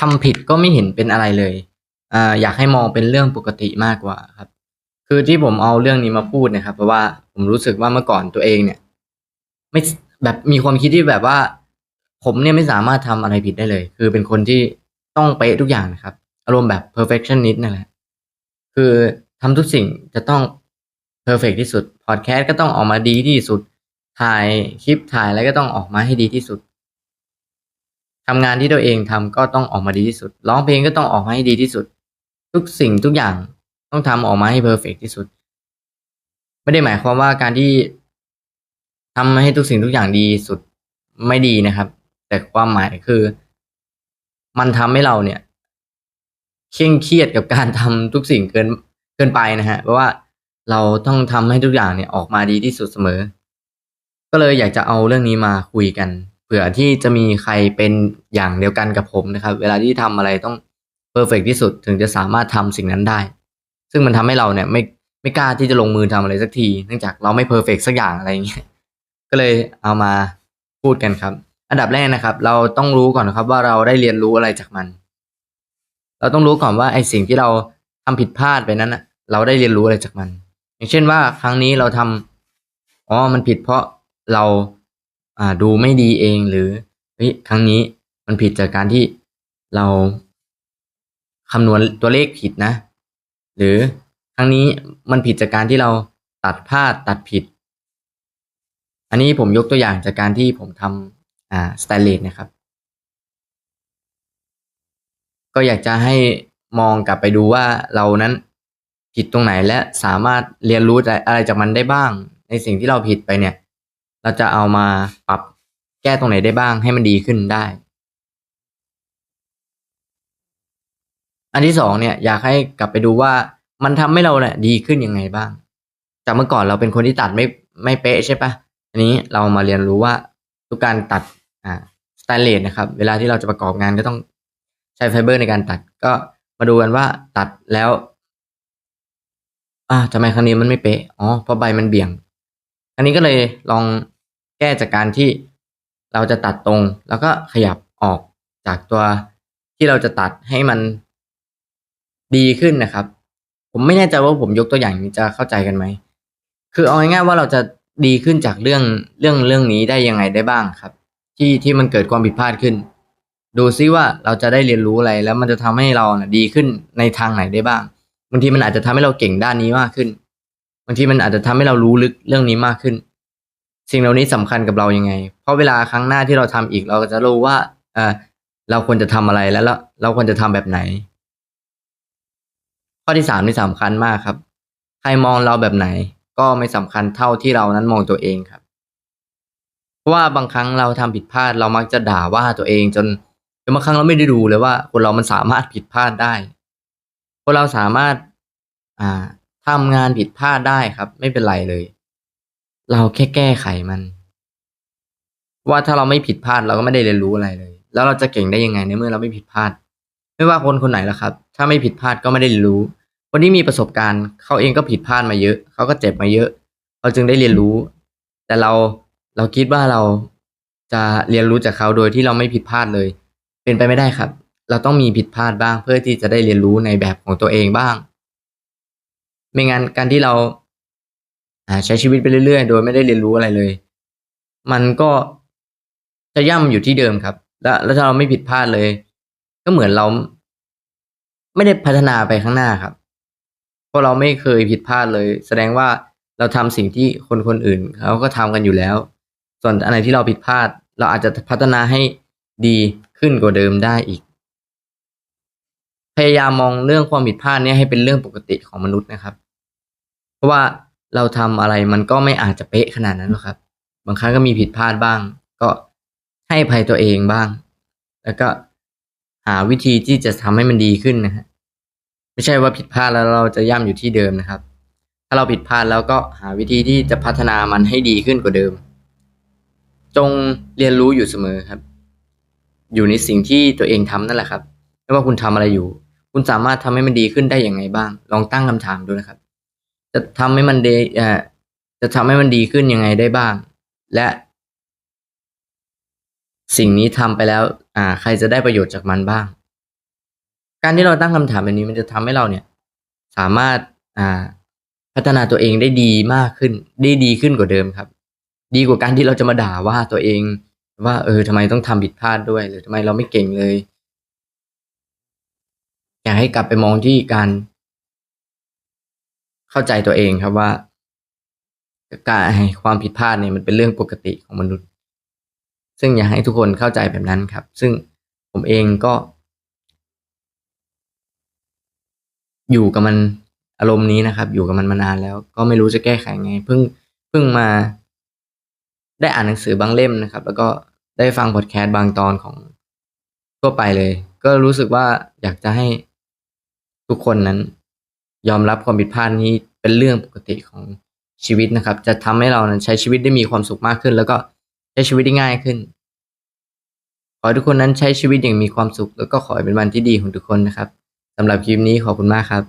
ทำผิดก็ไม่เห็นเป็นอะไรเลยอ่าอยากให้มองเป็นเรื่องปกติมากกว่าครับ คือที่ผมเอาเรื่องนี้มาพูดนะครับ เพราะว่าผมรู้สึกว่าเมื่อก่อนตัวเองเนี่ย ไม่แบบมีความคิดที่แบบว่า ผมเนี่ยไม่สามารถทำอะไรผิดได้เลย คือเป็นคนที่ต้องเป๊ะทุกอย่างนะครับ อารมณ์แบบ perfectionist นั่นแหละคือทำทุกสิ่งจะต้อง perfect ที่สุดพอดแคสต์ก็ต้องออกมาดีที่สุดถ่ายคลิปถ่ายอะไรก็ต้องออกมาให้ดีที่สุด ทำงานที่ตัวเองทำก็ต้องออกมาดีที่สุด ร้องเพลงก็ต้องออกมาให้ดีที่สุด ทุกสิ่งทุกอย่างต้องทำออกมาให้ perfect ที่สุด ไม่ได้หมายความว่าการที่ทำให้ทุกสิ่งทุกอย่างดีสุดไม่ดีนะครับ แต่ความหมายคือ มันทำให้เราเนี่ยเคร่งเครียดกับการทำทุกสิ่งเกินเกินไปนะฮะ เพราะว่าเราต้องทำให้ทุกอย่างเนี่ยออกมาดีที่สุดเสมอ ก็เลยอยากจะเอาเรื่องนี้มาคุยกัน ผื่อที่จะมีใครเป็นอย่างเดียวกันกับผมนะครับ เวลาที่ทำอะไรต้องเพอร์เฟกที่สุดถึงจะสามารถทำสิ่งนั้นได้ ซึ่งมันทำให้เราเนี่ยไม่ไม่กล้าที่จะลงมือทำอะไรสักที เนื่องจากเราไม่เพอร์เฟกสักอย่างอะไรอย่างเงี้ยก็เลยเอามาพูดกันครับ อันดับแรกนะครับ เราต้องรู้ก่อนนะครับว่าเราได้เรียนรู้อะไรจากมัน เราต้องรู้ก่อนว่าไอ้สิ่งที่เราทำผิดพลาดไปนั้นเราได้เรียนรู้อะไรจากมัน อย่างเช่นว่าครั้งนี้เราทำอ๋อมันผิดเพราะเรา ดูไม่ดีเองหรือเฮ้ยครั้งนี้มันผิดจากการที่เราคำนวณตัวเลขผิดนะ หรือครั้งนี้มันผิดจากการที่เราตัดพลาดตัดผิด อันนี้ผมยกตัวอย่างจากการที่ผมทำอ่าสแตนเลสนะครับ ก็อยากจะให้มองกลับไปดูว่าเรานั้นผิดตรงไหนและสามารถเรียนรู้อะไรจากมันได้บ้าง ในสิ่งที่เราผิดไปเนี่ย เราจะเอามาปรับแก้ตรงไหนได้บ้างให้มันดีขึ้นได้ อันที่สองเนี่ยอยากให้กลับไปดูว่ามันทำให้เราเนี่ยดีขึ้นยังไงบ้าง จากเมื่อก่อนเราเป็นคนที่ตัดไม่ไม่เป๊ะใช่ปะอันนี้เรามาเรียนรู้ว่าทุกการตัดอ่าสแตนเลสนะครับ เวลาที่เราจะประกอบงานก็ต้องใช้ไฟเบอร์ในการตัด ก็มาดูกันว่าตัดแล้ว อ่าทำไมครั้งนี้มันไม่เป๊ะอ๋อเพราะใบมันเบี่ยง อันนี้ก็เลยลองแก้จากการที่เราจะตัดตรง แล้วก็ขยับออกจากตัวที่เราจะตัดให้มันดีขึ้นนะครับ ผมไม่แน่ใจว่าผมยกตัวอย่างนี้จะเข้าใจกันไหม คือเอาง่ายๆว่าเราจะดีขึ้นจากเรื่องเรื่องเรื่องนี้ได้ยังไงได้บ้างครับ ที่ที่มันเกิดความผิดพลาดขึ้น ดูซิว่าเราจะได้เรียนรู้อะไรแล้วมันจะทำให้เรานะดีขึ้นในทางไหนได้บ้างบางทีมันอาจจะทำให้เราเก่งด้านนี้มากขึ้นางทีมันอาจจะทำให้เรารู้ลึกเรื่องนี้มากขึ้น สิ่งเหล่านี้สำคัญกับเรายังไง เพราะเวลาครั้งหน้าที่เราทำอีก เราก็จะรู้ว่าเออเราควรจะทำอะไรแล้วเราควรจะทำแบบไหน ข้อที่สามนี่สำคัญมากครับ ใครมองเราแบบไหน ก็ไม่สำคัญเท่าที่เรานั้นมองตัวเองครับ เพราะว่าบางครั้งเราทำผิดพลาด เรามักจะด่าว่าตัวเองจนจนบางครั้งเราไม่ได้ดูเลยว่า คนเรามันสามารถผิดพลาดได้ คนเราสามารถ อ่า ทำงานผิดพลาดได้ครับ ไม่เป็นไรเลย เราแค่แก้ไขมัน ว่าถ้าเราไม่ผิดพลาดเราก็ไม่ได้เรียนรู้อะไรเลย แล้วเราจะเก่งได้ยังไงในเมื่อเราไม่ผิดพลาด ไม่ว่าคนคนไหนละครับ ถ้าไม่ผิดพลาดก็ไม่ได้เรียนรู้ คนที่มีประสบการณ์ เขาเองก็ผิดพลาดมาเยอะ เขาก็เจ็บมาเยอะ เขาจึงได้เรียนรู้ แต่เราเราคิดว่าเราจะเรียนรู้จากเขาโดยที่เราไม่ผิดพลาดเลย เป็นไปไม่ได้ครับ เราต้องมีผิดพลาดบ้างเพื่อที่จะได้เรียนรู้ในแบบของตัวเองบ้าง ไม่งั้นการที่เราใช้ชีวิตไปเรื่อยๆ โดยไม่ได้เรียนรู้อะไรเลย มันก็จะย่ำอยู่ที่เดิมครับ แล้วแล้วถ้าเราไม่ผิดพลาดเลย ก็เหมือนเรา ไม่ได้พัฒนาไปข้างหน้าครับ เพราะเราไม่เคยผิดพลาดเลย แสดงว่าเราทำสิ่งที่คนคนอื่นเขาก็ทำกันอยู่แล้ว ส่วนอันไหนที่เราผิดพลาด เราอาจจะพัฒนาให้ดีขึ้นกว่าเดิมได้อีก ยายามมองเรื่องความผิดพลาดเนี่ยให้เป็นเรื่องปกติของมนุษย์นะครับ เพราะว่าเราทำอะไรมันก็ไม่อาจจะเป๊ะขนาดนั้นหรอกครับ บางครั้งก็มีผิดพลาดบ้าง ก็ให้ภัยตัวเองบ้าง แล้วก็หาวิธีที่จะทำให้มันดีขึ้นนะฮะไม่ใช่ว่าผิดพลาดแล้วเราจะย่ำอยู่ที่เดิมนะครับ ถ้าเราผิดพลาดแล้วก็หาวิธีที่จะพัฒนามันให้ดีขึ้นกว่าเดิม จงเรียนรู้อยู่เสมอครับ อยู่ในสิ่งที่ตัวเองทำนั่นแหละครับไม่ว่าคุณทำอะไรอยู่ คุณสามารถทำให้มันดีขึ้นได้อย่างไงบ้าง ลองตั้งคำถามดูนะครับ จะทำให้มันดีเอ่อจะทำให้มันดีขึ้นยังไงได้บ้าง และ สิ่งนี้ทำไปแล้ว อ่า ใครจะได้ประโยชน์จากมันบ้าง การที่เราตั้งคำถามแบบนี้มันจะทำให้เราเนี่ย สามารถอ่าพัฒนาตัวเองได้ดีมากขึ้น ได้ดีขึ้นกว่าเดิมครับ ดีกว่าการที่เราจะมาด่าว่าตัวเอง ว่า เออทำไมต้องทำผิดพลาดด้วย หรือทำไมเราไม่เก่งเลย อยากให้กลับไปมองที่การ เข้าใจตัวเองครับว่า การความผิดพลาดเนี่ยมันเป็นเรื่องปกติของมนุษย์ ซึ่งอยากให้ทุกคนเข้าใจแบบนั้นครับ ซึ่งผมเองก็ อยู่กับมันอารมณ์นี้นะครับ อยู่กับมันมานานแล้ว ก็ไม่รู้จะแก้ไขไง เพิ่งเพิ่งมา ได้อ่านหนังสือบางเล่มนะครับ แล้วก็ได้ฟังพอดแคสต์บางตอนของทั่วไปเลย ก็รู้สึกว่าอยากจะให้ ทุกคนนั้น ยอมรับความผิดพลาดนี้เป็นเรื่องปกติของชีวิตนะครับ จะทำให้เรานั้นใช้ชีวิตได้มีความสุขมากขึ้น แล้วก็ใช้ชีวิตได้ง่ายขึ้น ขอทุกคนนั้นใช้ชีวิตอย่างมีความสุข แล้วก็ขอให้เป็นวันที่ดีของทุกคนนะครับสำหรับคลิปนี้ขอบคุณมากครับ